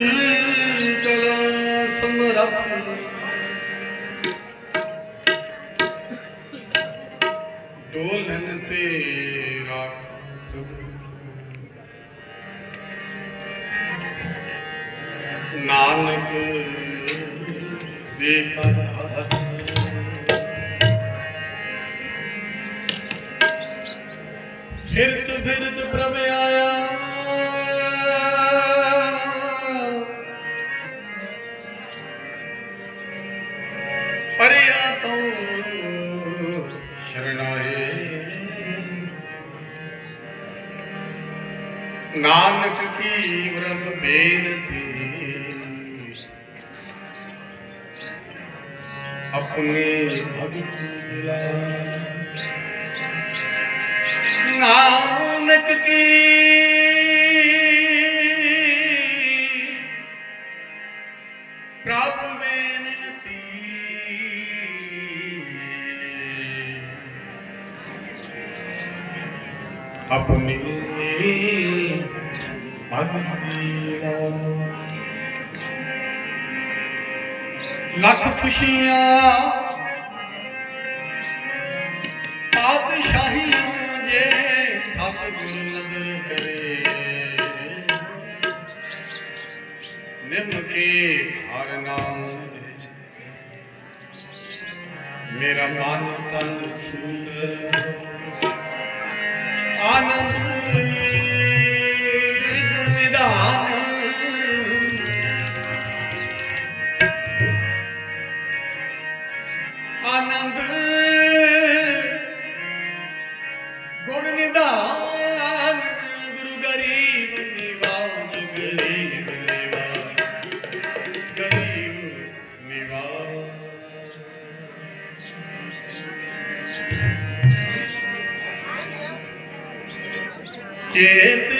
ਕਲਾ ਸਮਰੱਥ। ਡੋਲਨ ਤੇ ਰਾਖ ਨਾਨਕ ਦੇ ਪਰਹਤ ਫਿਰਤ ਫਿਰਤ ਪ੍ਰਭ ਆਇਆ। ਭਗਤ ਲਾ ਨਾਨਕ ਕੀ ਪ੍ਰਭ ਬੇਨਤੀ ਆਪਣੀ ਭਗਤੀ ਲਾ ਲੱਖ ਖੁਸ਼ੀਆਂ ਮੇਰਾ ਮਨ ਤਨ ਛੂਟ। ਆਨੰਦ que te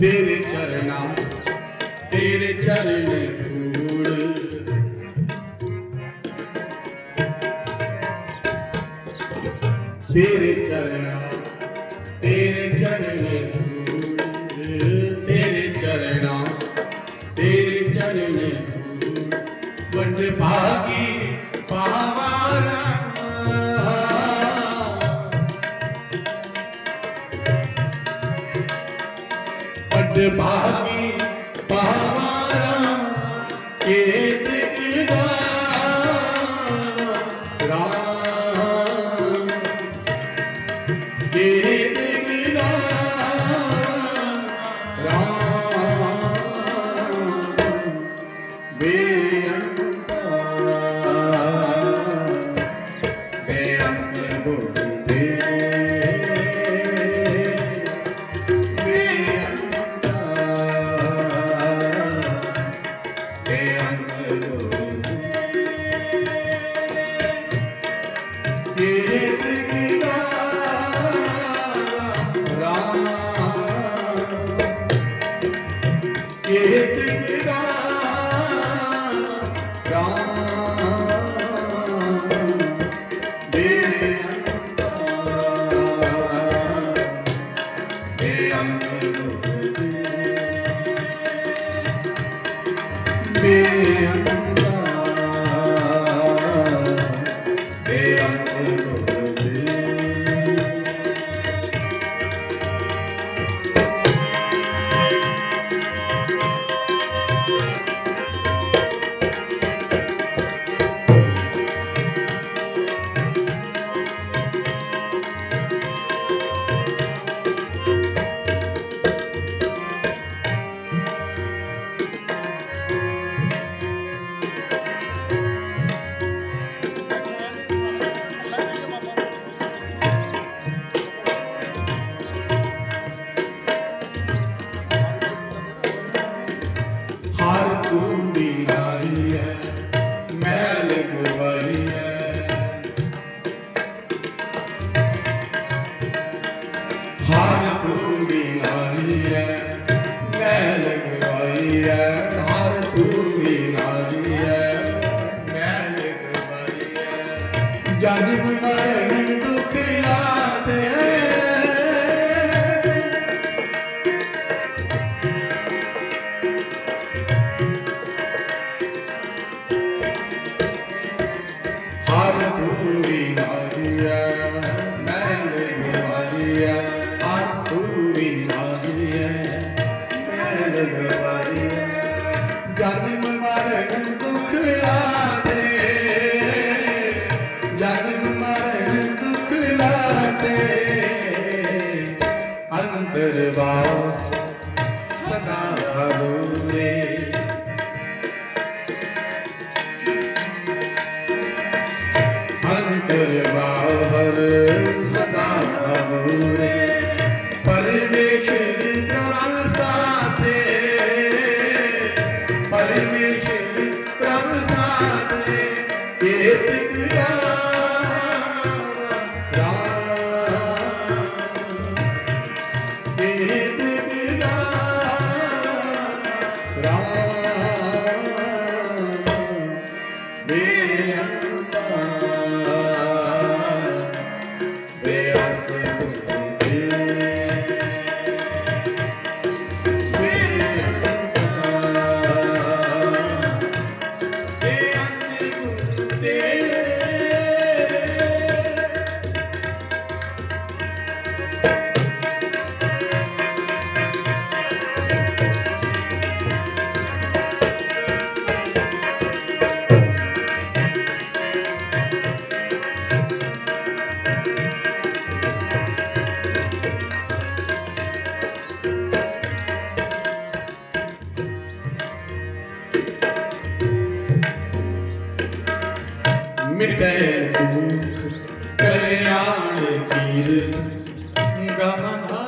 ਤੇਰੇ ਚਰਨਾ ਤੇਰੇ ਚਰਨ ਧੂੜ। ਤੇਰੇ ਚਰਨਾਂ ਭਾਗੀ ਪਹਵਾਰਾ ਕੇਤ ਇਦਾਨਾ ਰਾਮ ਕੇਤ ਇਦਾਨਾ ਰਾਮ ਬੇਅੰਤ மிட்ட கல்யாண தீர் கமனா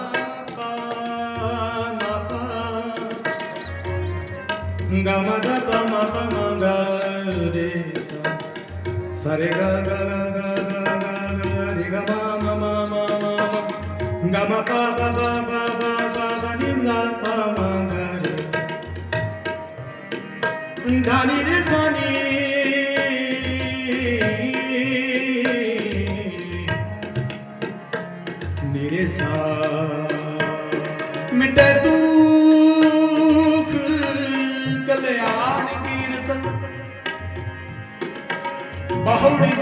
ಗಮದ ಪಮ ಪಮ ಗ ರೇ ಸರಿ ಗ ಗ ಗ ಗ ರಿ ಗ ಮ ಮ ಮ ಮ ಮ ಗ ಮ ಪ ಪ ಪ ಪ ಪ ಪ ಪ ನಿ ಲ ಪ ಮ ಗ ರಿ ಧ ನಿ ರೆ ಸ ನಿ Holy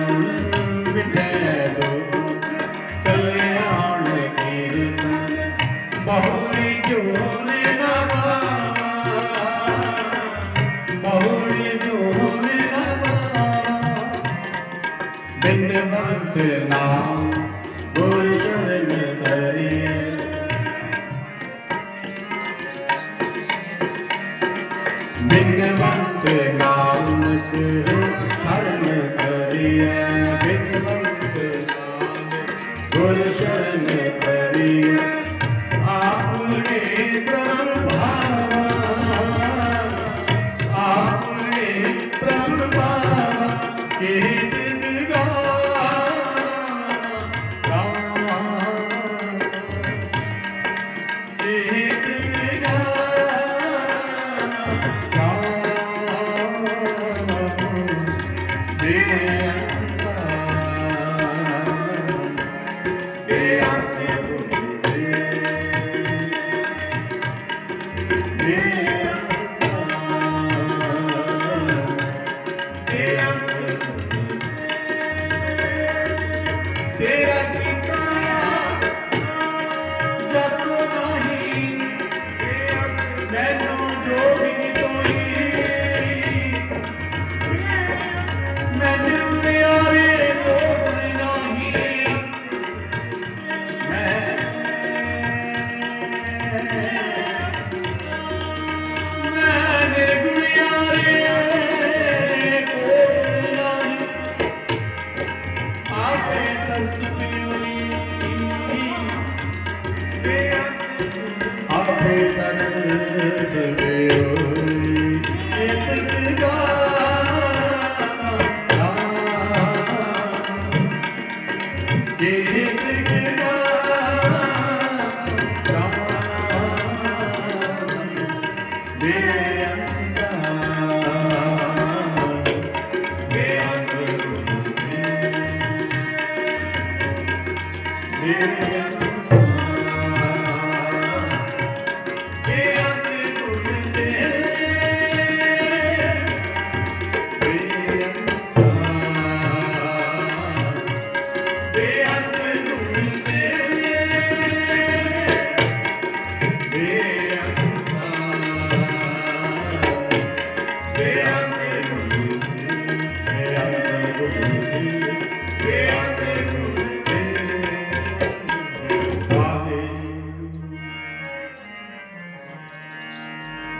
ਬਿੰਦਵੰਤ ਨਾਮ ਸਿਰ ਹਰਨ ਕਰੀਐ ਬਿੰਦਵੰਤ ਨਾਮ ਗੁਰ